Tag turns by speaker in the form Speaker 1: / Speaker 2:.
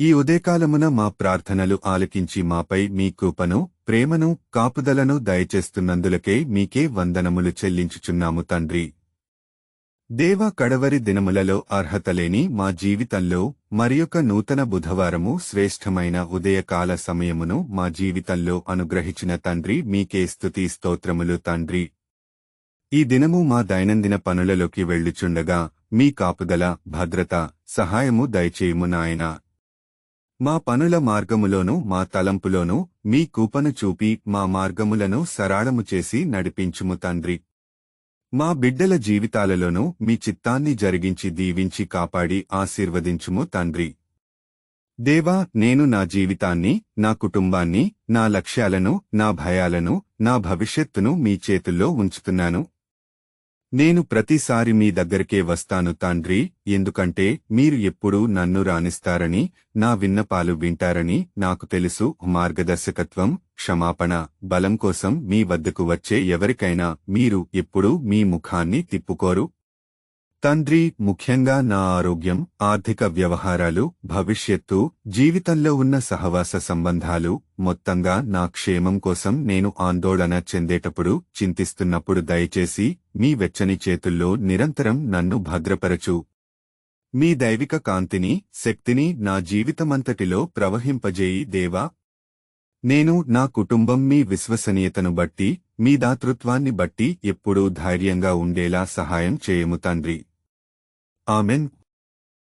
Speaker 1: ఈ ఉదయకాలమున మా ప్రార్థనలు ఆలకించి మాపై మీ కృపను ప్రేమను కాపుదలను దయచేస్తున్నందులకే మీకే వందనములు చెల్లించుచున్నాము తండ్రి. దేవ కడవరి దినములలో అర్హతలేని మా జీవితంలో మరియొక నూతన బుధవారము శ్రేష్టమైన ఉదయకాల సమయమును మా జీవితంలో అనుగ్రహించిన తండ్రి మీకే స్థుతి స్తోత్రములు తండ్రి. ఈ దినము మా దైనందిన పనులలోకి వెళ్ళుచుండగా మీ కాపుదల భద్రత సహాయము దయచేయుము నాయనా. మా పనుల మార్గములోనూ మా తలంపులోనూ మీ కూపను చూపి మా మార్గములను సరాళము చేసి నడిపించుము తండ్రి. మా బిడ్డల జీవితాలలోనూ మీ చిత్తాన్ని జరిగించి దీవించి కాపాడి ఆశీర్వదించుము తండ్రి. దేవా నేను నా జీవితాన్ని నా కుటుంబాన్ని నా లక్ష్యాలను నా భయాలను నా భవిష్యత్తును మీ చేతుల్లో ఉంచుతున్నాను. నేను ప్రతిసారి మీ దగ్గరికే వస్తాను తండ్రి ఎందుకంటే మీరు ఎప్పుడూ నన్ను రాణిస్తారని నా విన్నపాలు వింటారని నాకు తెలుసు మార్గదర్శకత్వం క్షమాపణ బలం కోసం మీ వద్దకు వచ్చే ఎవరికైనా మీరు ఎప్పుడూ మీ ముఖాన్ని తిప్పుకోరు. తండ్రి ముఖ్యంగా నా ఆరోగ్యం ఆర్థిక వ్యవహారాలు భవిష్యత్తు జీవితంలో ఉన్న సహవాస సంబంధాలు మొత్తంగా నా క్షేమం కోసం నేను ఆందోళన చెందేటప్పుడు చింతిస్తున్నప్పుడు దయచేసి మీ వెచ్చని చేతుల్లో నిరంతరం నన్ను భద్రపరచు. మీ దైవిక కాంతిని శక్తిని నా జీవితమంతటిలో ప్రవహింపజేయి దేవా. నేను నా కుటుంబం మీ విశ్వసనీయతను బట్టి మీ దాతృత్వాన్ని బట్టి ఎప్పుడూ ధైర్యంగా ఉండేలా సహాయం చేయము తండ్రి. Amen.